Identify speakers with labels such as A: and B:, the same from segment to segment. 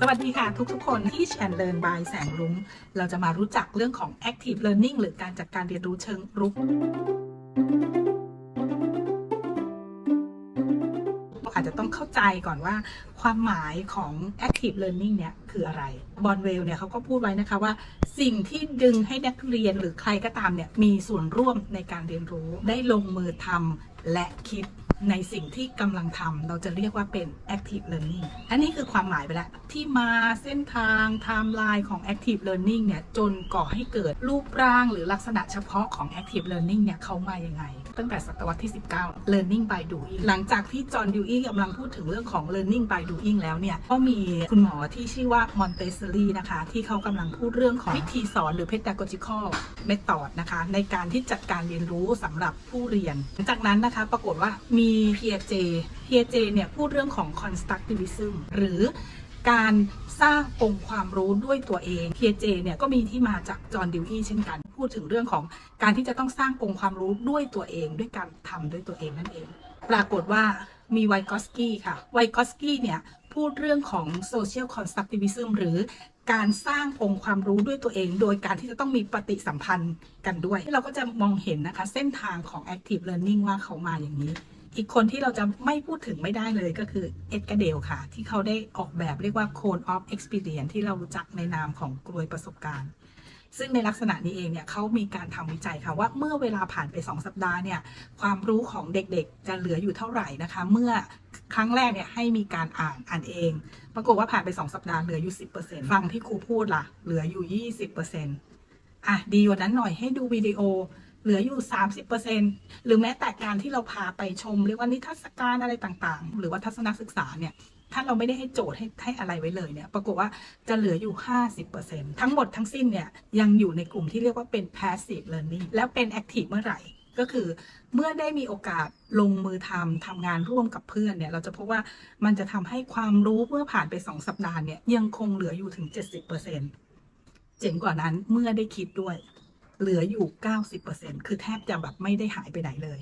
A: สวัสดีค่ะทุกๆ คนที่แชนเดินบายแสงรุ้งเราจะมารู้จักเรื่องของ active learning หรือการจัดการเรียนรู้เชิงรุกอาจจะต้องเข้าใจก่อนว่าความหมายของ active learning เนี่ยคืออะไร บอนเวลเนี่ยเขาก็พูดไว้นะคะว่า สิ่งที่ดึงให้นักเรียนหรือใครก็ตามเนี่ยมีส่วนร่วมในการเรียนรู้ได้ลงมือทำและคิด ในสิ่งที่กำลังทำเราจะเรียกว่าเป็น active learning อันนี้คือความหมายไปแล้ว ที่มาเส้นทางไทม์ไลน์ของ active learning เนี่ยจนก่อให้เกิดรูปร่างหรือลักษณะเฉพาะของ active learning เนี่ยเขามายังไง ตั้งแต่ศตวรรษที่ 19 learning by doing หลังจากที่จอห์นดิวอีกำลังพูดถึงเรื่องของ learning by doing แล้วเนี่ย ก็มีคุณหมอที่ชื่อว่ามอนเตสซอรี่นะคะ ที่เขากำลังพูดเรื่องของวิธีสอนหรือ pedagogical method นะคะ ในการที่จัดการเรียนรู้สำหรับผู้เรียนจากนั้นนะคะ ปรากฏว่ามี Piaget Piaget เนี่ยพูดเรื่องของ constructivism หรือการสร้างองค์ความรู้ด้วยตัวเอง Piaget เนี่ยก็มีที่มาจากจอห์นดิวอีเช่นกัน ดถึงเรื่องของการที่จะต้องสร้างองค์ความรู้ด้วยตัวเอง ด้วยการทำด้วยตัวเองนั่นเอง ปรากฏว่ามีไวกอสกี้ค่ะ ไวกอสกี้เนี่ยพูดเรื่องของ social constructivism หรือการสร้างองค์ความรู้ด้วยตัวเอง โดยการที่จะต้องมีปฏิสัมพันธ์กันด้วย เราก็จะมองเห็นนะคะเส้นทางของ active learning ว่าเขามาอย่างนี้ อีกคนที่เราจะไม่พูดถึงไม่ได้เลยก็คือเอ็ดกาเดลค่ะ ที่เขาได้ออกแบบเรียกว่า cone of experience ที่เรารู้จักในนามของกลวยประสบการณ์ ซึ่งในลักษณะนี้เองเนี่ยเขามีการทำวิจัยค่ะว่าเมื่อเวลาผ่านไป 2 สัปดาห์เนี่ยความรู้ของเด็กๆ จะเหลืออยู่เท่าไหร่นะคะ เมื่อครั้งแรกเนี่ยให้มีการอ่านอ่านเอง ปรากฏว่าผ่านไป 2 สัปดาห์เหลืออยู่ 10%ฟังที่ครูพูดล่ะ เหลืออยู่ 20%อะดีกว่านั้นหน่อยให้ดูวิดีโอเหลืออยู่ 30%หรือแม้แต่การที่เราพาไปชมเรียกว่านิทรรศการอะไรต่างๆ หรือว่าทัศนศึกษาเนี่ย ถ้าเราไม่ได้ให้โจทย์ให้ให้อะไรไว้เลยเนี่ยปรากฏว่าจะเหลืออยู่ 50%ทั้งหมดทั้งสิ้นเนี่ยยังอยู่ในกลุ่มที่เรียกว่าเป็น passive learning แล้วเป็น active เมื่อไหร่ก็คือเมื่อได้มีโอกาสลงมือทำทำงานร่วมกับเพื่อนเนี่ย เราจะพบว่ามันจะทำให้ความรู้เมื่อผ่านไป 2 สัปดาห์เนี่ย ยังคงเหลืออยู่ถึง 70%เจ๋งกว่านั้นเมื่อได้คิดด้วย เหลืออยู่ 90%คือแทบจะแบบไม่ได้หายไปไหนเลย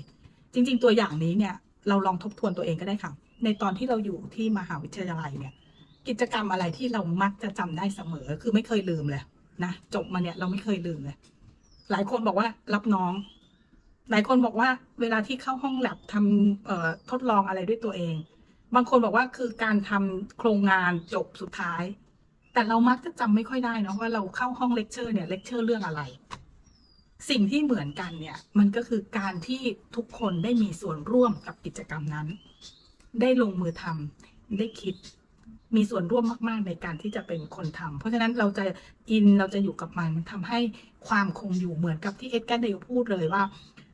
A: จริง ๆ ตัวอย่างนี้เนี่ย เราลองทบทวนตัวเองก็ได้ค่ะ ในตอนที่เราอยู่ที่มหาวิทยาลัยเนี่ย กิจกรรมอะไรที่เรามักจะจำได้เสมอ คือไม่เคยลืมเลยนะจบมาเนี่ยเราไม่เคยลืมเลย หลายคนบอกว่ารับน้อง หลายคนบอกว่าเวลาที่เข้าห้องแลบทำทดลองอะไรด้วยตัวเอง บางคนบอกว่าคือการทำโครงงานจบสุดท้าย แต่เรามักจะจำไม่ค่อยได้นะว่าเราเข้าห้องเลคเชอร์เนี่ยเลคเชอร์เรื่องอะไรสิ่งที่เหมือนกันเนี่ย มันก็คือการที่ทุกคนได้มีส่วนร่วมกับกิจกรรมนั้น ได้ลงมือทำได้คิด มีส่วนร่วมมาก ๆ ในการที่จะเป็นคนทำเพราะฉะนั้นเราจะอินเราจะอยู่กับมันทำให้ความคงอยู่เหมือนกับที่เอ็ดการ์เดลพูดเลยว่า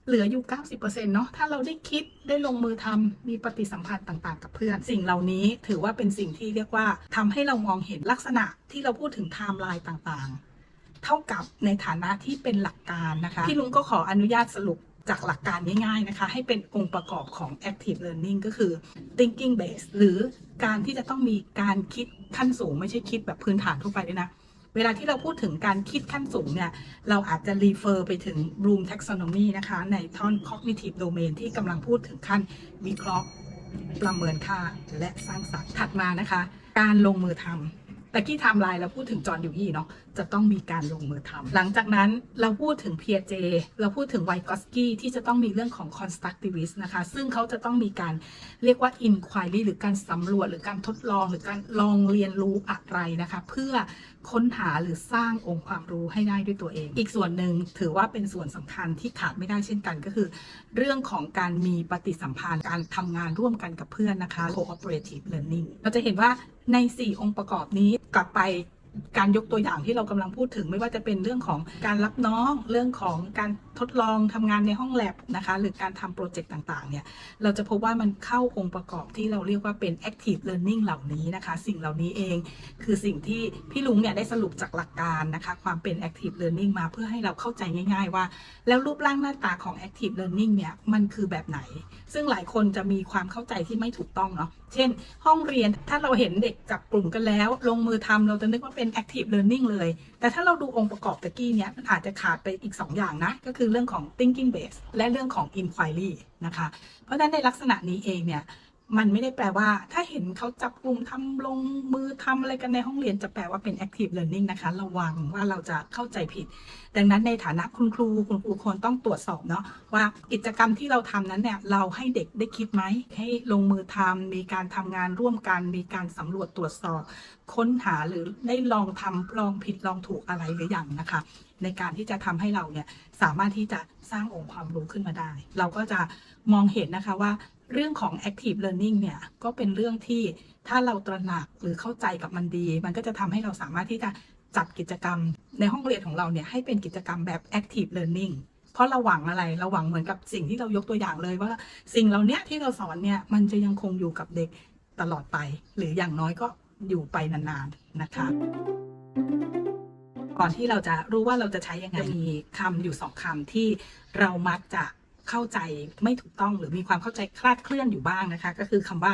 A: เหลืออยู่ 90%เนาะถ้าเราได้คิดได้ลงมือทำมีปฏิสัมพันธ์ต่าง ๆ กับเพื่อน สิ่งเหล่านี้ถือว่าเป็นสิ่งที่เรียกว่าทำให้เรามองเห็นลักษณะที่เราพูดถึงไทม์ไลน์ต่างๆ เท่ากับในฐานะที่เป็นหลักการนะคะที่ลุงก็ขออนุญาตสรุป จากหลักการง่ายๆนะคะ ให้เป็นองค์ประกอบของ active learning ก็คือ thinking base หรือการที่จะต้องมีการคิดขั้นสูง ไม่ใช่คิดแบบพื้นฐานทั่วไปด้วยนะ เวลาที่เราพูดถึงการคิดขั้นสูงเนี่ย เราอาจจะ refer ไปถึง Bloom taxonomy นะคะ ในท่อน cognitive domain ที่กำลังพูดถึงขั้นวิเคราะห์ ประเมินค่าและสร้างสรรค์ถัดมานะคะ การลงมือทำ แต่กี้ไทม์ไลน์เราพูดถึงจอห์นดิวยี่เนาะจะต้องมีการลงมือทำหลังจากนั้นเราพูดถึงเพียเจเราพูดถึงไวกอสกี้ที่จะต้องมีเรื่องของคอนสตรักติวิสนะคะ ซึ่งเขาจะต้องมีการเรียกว่าอินควายรีหรือการสำรวจหรือการทดลองหรือการลองเรียนรู้อะไรนะคะ เพื่อ ค้นหาหรือสร้างองค์ความรู้ให้ได้ด้วยตัวเอง อีกส่วนหนึ่งถือว่าเป็นส่วนสำคัญที่ขาดไม่ได้เช่นกันก็คือ เรื่องของการมีปฏิสัมพันธ์การทำงานร่วมกันกับเพื่อนนะคะ cooperative learning เราจะเห็นว่าใน 4 องค์ประกอบนี้กลับไป การยกตัวอย่างที่เรากำลังพูดถึง ไม่ว่าจะเป็นเรื่องของการรับน้องเรื่องของการทดลองทำงานในห้องแลบนะคะหรือการทำโปรเจกต์ต่างๆเนี่ยเราจะพบว่ามันเข้าองค์ประกอบที่เราเรียกว่าเป็น active learning เหล่านี้นะคะ สิ่งเหล่านี้เอง คือสิ่งที่พี่ลุงเนี่ยได้สรุปจากหลักการนะคะความเป็น active learning มาเพื่อให้เราเข้าใจง่าย ๆ ว่า แล้วรูปร่างหน้าตาของ active learning เนี่ยมันคือแบบไหน ซึ่งหลายคนจะมีความเข้าใจที่ไม่ถูกต้องเนาะ เช่น ห้องเรียนถ้าเราเห็นเด็กจับกลุ่มกันแล้ว ลงมือทำเราจะนึกว่าเป็น active learning เลย แต่ถ้าเราดูองค์ประกอบตะกี้เนี้ยมันอาจจะขาดไปอีก 2 อย่างนะ ก็คือเรื่องของ thinking base และเรื่องของ inquiry นะคะ เพราะฉะนั้นในลักษณะนี้เองเนี่ย มันไม่ได้แปลว่า ถ้าเห็นเขาจับกลุ่มทำลงมือทำอะไรกันในห้องเรียนจะแปลว่าเป็น active learning นะคะ ระวังว่าเราจะเข้าใจผิด ดังนั้นในฐานะคุณครูคุณครูควรต้องตรวจสอบเนาะว่ากิจกรรมที่เราทำนั้นเนี่ยเราให้เด็กได้คิดไหมให้ลงมือทำมีการทำงานร่วมกัน มีการสำรวจตรวจสอบ ค้นหาหรือได้ลองทำลองผิดลองถูกอะไรหรือยังนะคะ ในการที่จะทำให้เราเนี่ยสามารถที่จะสร้างองค์ความรู้ขึ้นมาได้ เราก็จะมองเห็นนะคะว่า เรื่องของ active learning เนี่ยก็เป็นเรื่องที่ถ้าเราตระหนักหรือเข้าใจกับมันดี มันก็จะทำให้เราสามารถที่จะจัดกิจกรรมในห้องเรียนของเราเนี่ยให้เป็นกิจกรรมแบบ active learning เพราะเราหวังอะไรเราหวังเหมือนกับสิ่งที่เรายกตัวอย่างเลยว่าสิ่งเหล่านี้ที่เราสอนเนี่ยมันจะยังคงอยู่กับเด็กตลอดไป หรืออย่างน้อยก็อยู่ไปนานๆนะคะ ก่อนที่เราจะรู้ว่าเราจะใช้ยังไงมีคำอยู่สองคำที่เรามักจะ เข้าใจไม่ถูกต้องหรือมีความเข้าใจคลาดเคลื่อนอยู่บ้างนะคะ ก็คือคำว่า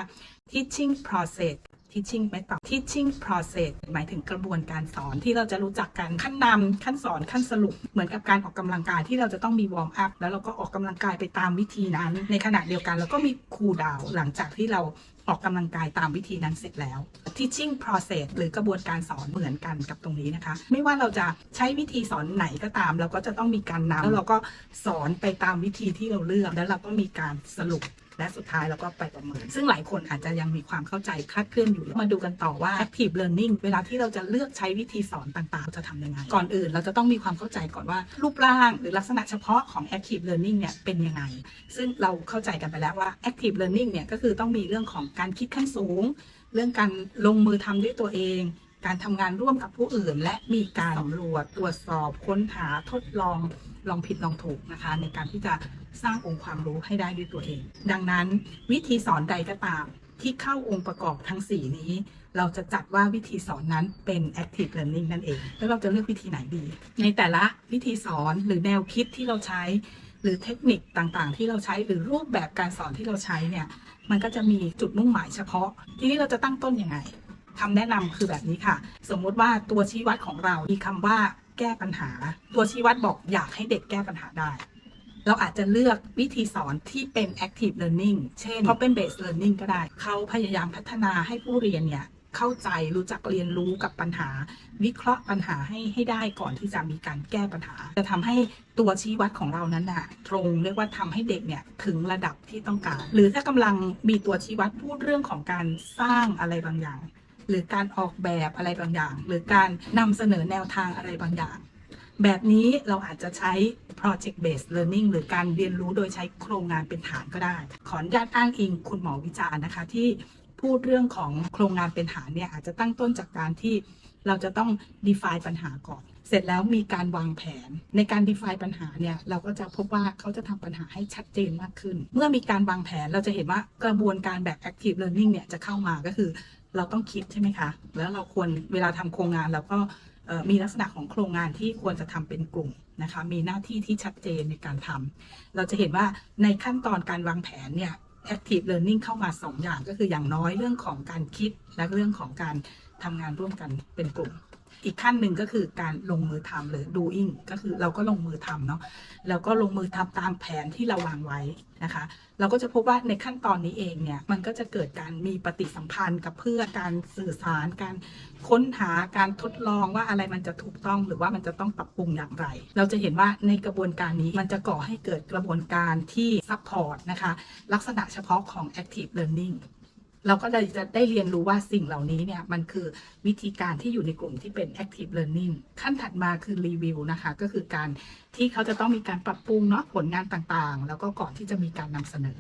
A: teaching process teaching method teaching process หมายถึงกระบวนการสอนที่เราจะรู้จักกันขั้นนำขั้นสอนขั้นสรุป เหมือนกับการออกกำลังกายที่เราจะต้องมีวอร์มอัพแล้วเราก็ออกกำลังกายไปตามวิธีนั้น ในขณะเดียวกันเราก็มีคูลดาวหลังจากที่เรา ออกกำลังกายตามวิธีนั้นเสร็จแล้ว teaching process หรือกระบวนการสอนเหมือนกันกับตรงนี้นะคะ ไม่ว่าเราจะใช้วิธีสอนไหนก็ตาม เราก็จะต้องมีการนำแล้วเราก็สอนไปตามวิธีที่เราเลือก แล้วเราก็มีการสรุป และสุดท้ายเราก็ไปประเมิน ซึ่งหลายคนอาจจะยังมีความเข้าใจคลาดเคลื่อนอยู่ มาดูกันต่อว่า active learning เวลาที่เราจะเลือกใช้วิธีสอนต่างๆเราจะทำยังไง ก่อนอื่นเราจะต้องมีความเข้าใจก่อนว่า รูปร่างหรือลักษณะเฉพาะของ active learning เนี่ยเป็นยังไง ซึ่งเราเข้าใจกันไปแล้วว่า active learning เนี่ยก็คือต้องมีเรื่องของการคิดขั้นสูง เรื่องการลงมือทำด้วยตัวเอง การทำงานร่วมกับผู้อื่น และมีการสำรวจตรวจสอบค้นหาทดลองลองผิดลองถูกนะคะ ในการที่จะสร้างองค์ความรู้ให้ได้ด้วยตัวเอง ดังนั้นวิธีสอนใดก็ตามที่เข้าองค์ประกอบทั้ง 4 นี้ เราจะจัดว่าวิธีสอนนั้นเป็น active learning นั่นเอง แล้วเราจะเลือกวิธีไหนดี ในแต่ละวิธีสอนหรือแนวคิดที่เราใช้ หรือเทคนิคต่างๆ ที่เราใช้หรือรูปแบบการสอนที่เราใช้เนี่ยมันก็จะมีจุดมุ่งหมายเฉพาะ ทีนี้เราจะตั้งต้นยังไง คำแนะนำคือแบบนี้ค่ะ สมมุติว่าตัวชี้วัดของเรา มีคำว่าแก้ปัญหา ตัวชี้วัดบอกอยากให้เด็กแก้ปัญหาได้ เราอาจจะเลือกวิธีสอนที่เป็น active learning เช่น problem based learning ก็ได้ เขาพยายามพัฒนาให้ผู้เรียนเนี่ยเข้าใจรู้จักเรียนรู้กับปัญหา วิเคราะห์ปัญหาให้ให้ได้ก่อนที่จะมีการแก้ปัญหา จะทำให้ตัวชี้วัดของเรานั้นน่ะตรงเรียกว่าทำให้เด็กเนี่ยถึงระดับที่ต้องการ หรือถ้ากำลังมีตัวชี้วัดพูดเรื่องของการสร้างอะไรบางอย่าง หรือการออกแบบอะไรบางอย่าง หรือการนำเสนอแนวทางอะไรบางอย่าง แบบนี้เราอาจจะใช้ project based learning หรือการเรียนรู้โดยใช้โครงงานเป็นฐานก็ได้ ขออนุญาตอ้างอิงคุณหมอวิจารณ์นะคะ ที่พูดเรื่องของโครงงานเป็นฐานเนี่ยอาจจะตั้งต้นจากการที่เราจะต้อง define ปัญหาก่อน เสร็จแล้วมีการวางแผน ในการ define ปัญหาเนี่ย เราก็จะพบว่าเขาจะทำปัญหาให้ชัดเจนมากขึ้น เมื่อมีการวางแผนเราจะเห็นว่ากระบวนการแบบ active learning เนี่ยจะเข้ามาก็คือ เราต้องคิดใช่ไหมคะ แล้วเราควรเวลาทำโครงงานเราก็มีลักษณะของโครงงานที่ควรจะทำเป็นกลุ่มนะคะ มีหน้าที่ที่ชัดเจนในการทำเราจะเห็นว่าในขั้นตอนการวางแผนเนี่ย active learning เข้ามา 2 อย่างก็คืออย่างน้อยเรื่องของการคิดและเรื่องของการทำงานร่วมกันเป็นกลุ่ม อีกขั้นหนึ่งก็คือการลงมือทำหรือ doing ก็คือเราก็ลงมือทำเนาะแล้วก็ลงมือทำตามแผนที่เราวางไว้นะคะ เราก็จะพบว่าในขั้นตอนนี้เองเนี่ยมันก็จะเกิดการมีปฏิสัมพันธ์กับเพื่อการสื่อสาร การค้นหาการทดลองว่าอะไรมันจะถูกต้องหรือว่ามันจะต้องปรับปรุงอย่างไร เราจะเห็นว่าในกระบวนการนี้มันจะก่อให้เกิดกระบวนการที่ซัพพอร์ตนะคะลักษณะเฉพาะของ active learning เราก็เลยจะได้เรียนรู้ว่าสิ่งเหล่านี้เนี่ยมันคือวิธีการที่อยู่ในกลุ่มที่เป็น active learning ขั้นถัดมาคือรีวิวนะคะ ก็คือการที่เขาจะต้องมีการปรับปรุงเนาะผลงานต่างๆ แล้วก็ก่อนที่จะมีการนำเสนอ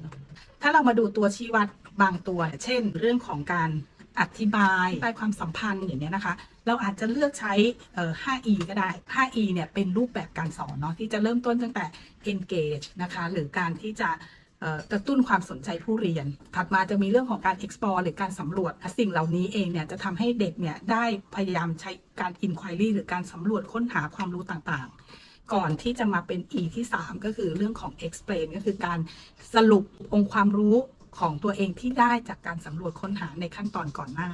A: ถ้าเรามาดูตัวชี้วัดบางตัว เช่น เรื่องของการอธิบายอธิบายความสัมพันธ์อย่างเนี้ยนะคะ เราอาจจะเลือกใช้ 5E ก็ได้ 5E เนี่ยเป็นรูปแบบการสอนเนาะที่จะเริ่มต้นตั้งแต่ engage นะคะ หรือการที่จะ กระตุ้นความสนใจผู้เรียน ถัดมาจะมีเรื่องของการ explore หรือการสำรวจ สิ่งเหล่านี้เองเนี่ยจะทำให้เด็กเนี่ยได้พยายามใช้การ inquiry หรือการสำรวจค้นหาความรู้ต่างๆ ก่อนที่จะมาเป็น E ที่ 3 ก็คือเรื่องของ explain ก็คือการสรุปองค์ความรู้ของตัวเองที่ได้จากการสำรวจค้นหาในขั้นตอนก่อนหน้า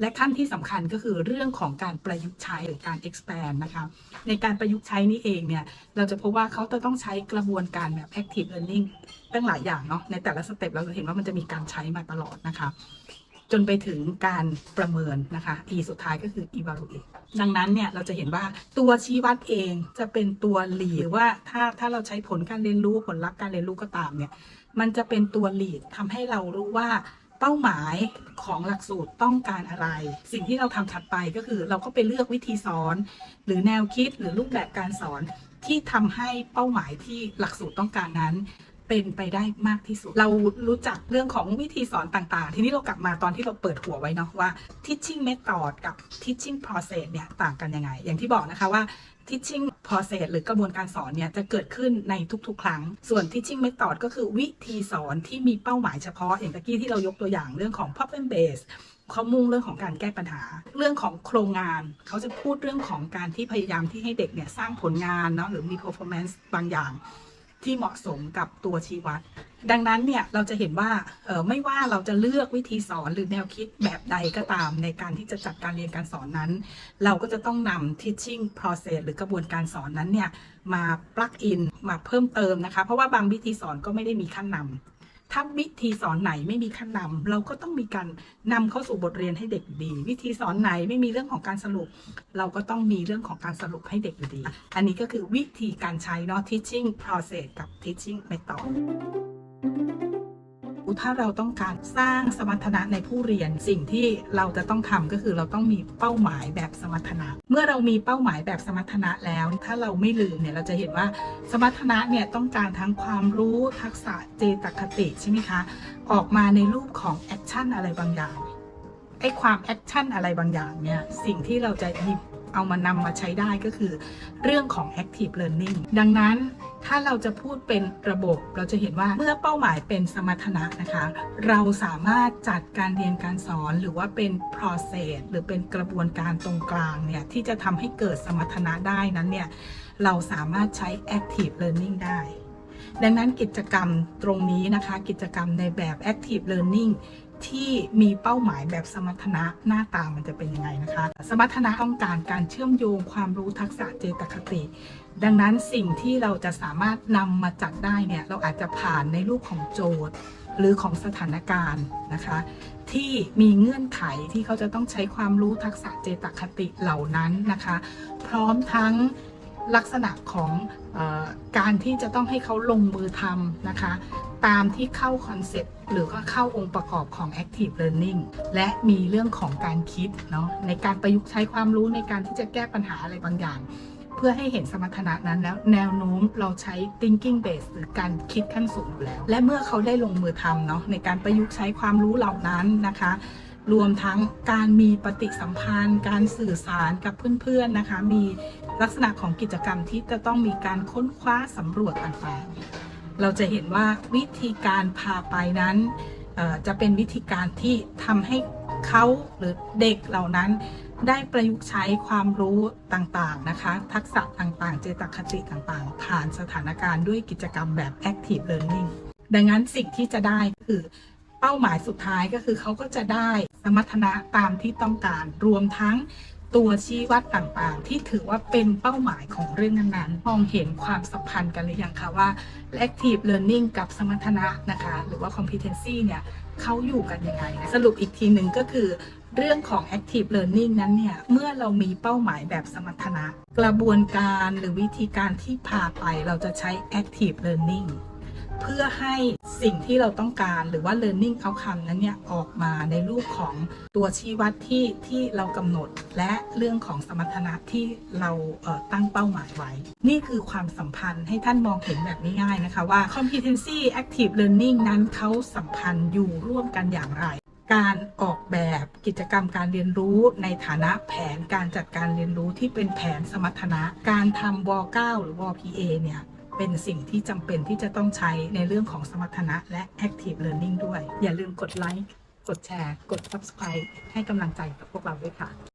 A: และขั้นที่สำคัญก็คือเรื่องของการประยุกต์ใช้หรือการ expand นะคะในการประยุกต์ใช้นี่เองเนี่ยเราจะพบว่าเขาจะต้องใช้กระบวนการแบบ active learning ตั้งหลายอย่างเนาะในแต่ละสเต็ปเราจะเห็นว่ามันจะมีการใช้มาตลอดนะคะจนไปถึงการประเมินนะคะ E สุดท้ายก็คือ evaluate ดังนั้นเนี่ยเราจะเห็นว่าตัวชี้วัดเองจะเป็นตัวหลีดว่าถ้าถ้าเราใช้ผลการเรียนรู้ผลลัพธ์การเรียนรู้ก็ตามเนี่ยมันจะเป็นตัวหลีดทำให้เรารู้ว่า เป้าหมายของหลักสูตรต้องการอะไร สิ่งที่เราทำถัดไปก็คือเราก็ไปเลือกวิธีสอน หรือแนวคิดหรือรูปแบบการสอนที่ทำให้เป้าหมายที่หลักสูตรต้องการนั้น เป็นไปได้มากที่สุด เรารู้จักเรื่องของวิธีสอนต่างๆ ทีนี้เรากลับมาตอนที่เราเปิดหัวไว้เนาะว่า teaching method กับ teaching process เนี่ยต่างกันยังไง อย่างที่บอกนะคะว่า teaching process หรือกระบวนการสอนเนี่ยจะเกิดขึ้นในทุกๆ ครั้ง ส่วน teaching method ก็คือวิธีสอนที่มีเป้าหมายเฉพาะอย่างตะกี้ที่เรายกตัวอย่างเรื่องของ problem base เขามุ่งเรื่องของการแก้ปัญหา เรื่องของโครงงาน เขาจะพูดเรื่องของการที่พยายามที่ให้เด็กเนี่ยสร้างผลงานเนาะหรือมี performance บางอย่างที่เหมาะสมกับตัวชีวัด ดังนั้นเนี่ยเราจะเห็นว่าออไม่ว่าเราจะเลือกวิธีสอนหรือแนวคิดแบบใดก็ตามในการที่จะจัดการเรียนการสอนนั้น เราก็จะต้องนำ teaching process หรือกระบวนการสอนนั้นเนี่ยมา plug in มาเพิ่มเติมนะคะ เพราะว่าบางวิธีสอนก็ไม่ได้มีขั้นนำถ้าวิธีสอนไหนไม่มีขั้นนำเราก็ต้องมีการนำเข้าสู่บทเรียนให้เด็กดี วิธีสอนไหนไม่มีเรื่องของการสรุป เราก็ต้องมีเรื่องของการสรุปให้เด็กดี อันนี้ก็คือวิธีการใช้เนาะ teaching process กับ teaching method ถ้าเราต้องการสร้างสมรรถนะในผู้เรียน สิ่งที่เราจะต้องทำก็คือเราต้องมีเป้าหมายแบบสมรรถนะ เมื่อเรามีเป้าหมายแบบสมรรถนะแล้ว ถ้าเราไม่ลืมเนี่ยเราจะเห็นว่าสมรรถนะเนี่ยต้องการทั้งความรู้ทักษะเจตคติใช่ไหมคะ ออกมาในรูปของแอคชั่นอะไรบางอย่างไอ้ความแอคชั่นอะไรบางอย่างเนี่ยสิ่งที่เราจะหยิบเอามานำมาใช้ได้ก็คือ เรื่องของ active learning ดังนั้น ถ้าเราจะพูดเป็นระบบเราจะเห็นว่าเมื่อเป้าหมายเป็นสมรรถนะนะคะ เราสามารถจัดการเรียนการสอนหรือว่าเป็น process หรือเป็นกระบวนการตรงกลางเนี่ยที่จะทำให้เกิดสมรรถนะได้นั้นเนี่ยเราสามารถใช้ active learning ได้ ดังนั้นกิจกรรมตรงนี้นะคะ กิจกรรมในแบบ active learning ที่มีเป้าหมายแบบสมรรถนะหน้าตามันจะเป็นยังไงนะคะ สมรรถนะต้องการการเชื่อมโยงความรู้ทักษะเจตคติ ดังนั้นสิ่งที่เราจะสามารถนำมาจัดได้เนี่ยเราอาจจะผ่านในรูปของโจทย์หรือของสถานการณ์นะคะ ที่มีเงื่อนไขที่เขาจะต้องใช้ความรู้ทักษะเจตคติเหล่านั้นนะคะ พร้อมทั้ง ลักษณะของออการที่จะต้องให้เขาลงมือทำนะคะ ตามที่เข้าคอนเซ็ปต์หรือก็เข้าองค์ประกอบของ Active Learning และมีเรื่องของการคิดเนาะในการประยุกต์ใช้ความรู้ในการที่จะแก้ปัญหาอะไรบางอย่าง เพื่อให้เห็นสมรรถนะนั้นแล้วแนวโน้มเราใช้ thinking base หรือการคิดขั้นสูงอยู่แล้ว และเมื่อเขาได้ลงมือทำเนาะในการประยุกต์ใช้ความรู้เหล่านั้นนะคะรวมทั้งการมีปฏิสัมพันธ์ การสื่อสารกับเพื่อนๆนะคะ มี ลักษณะของกิจกรรมที่จะต้องมีการค้นคว้าสำรวจต่างๆ เราจะเห็นว่าวิธีการพาไปนั้นจะเป็นวิธีการที่ทำให้เขาหรือเด็กเหล่านั้นได้ประยุกต์ใช้ความรู้ต่างๆนะคะ ทักษะต่างๆ เจตคติต่างๆ ผ่านสถานการณ์ด้วยกิจกรรมแบบ active learning ดังนั้นสิ่งที่จะได้คือเป้าหมายสุดท้ายก็คือเขาก็จะได้สมรรถนะตามที่ต้องการรวมทั้ง ตัวชี้วัดต่างๆ ที่ถือว่าเป็นเป้าหมายของเรื่องนั้นๆมองเห็นความสัมพันธ์กันหรือยังคะว่า active learning กับสมรรถนะนะคะ หรือว่า competency เนี่ยเขาอยู่กันยังไงนะสรุปอีกทีหนึ่งก็คือเรื่องของ active learning นั้นเนี่ย เมื่อเรามีเป้าหมายแบบสมรรถนะ กระบวนการหรือวิธีการที่พาไปเราจะใช้ active learning เพื่อให้สิ่งที่เราต้องการหรือว่า learning outcome นั้นเนี่ยออกมาในรูปของตัวชี้วัดที่ที่เรากำหนด และเรื่องของสมรรถนะที่เราเตั้งเป้าหมายไว้ นี่คือความสัมพันธ์ให้ท่านมองเห็นแบบง่ายๆนะคะว่า competency active learning นั้นเขาสัมพันธ์อยู่ร่วมกันอย่างไรการออกแบบกิจกรรมการเรียนรู้ในฐานะแผนการจัดการเรียนรู้ที่เป็นแผนสมรรถนะ การทำว 9 หรือว PA เนี่ย เป็นสิ่งที่จำเป็นที่จะต้องใช้ในเรื่องของสมรรถนะและ active learning ด้วย อย่าลืมกดไลค์ กดแชร์ กด subscribe ให้กำลังใจกับพวกเราด้วยค่ะ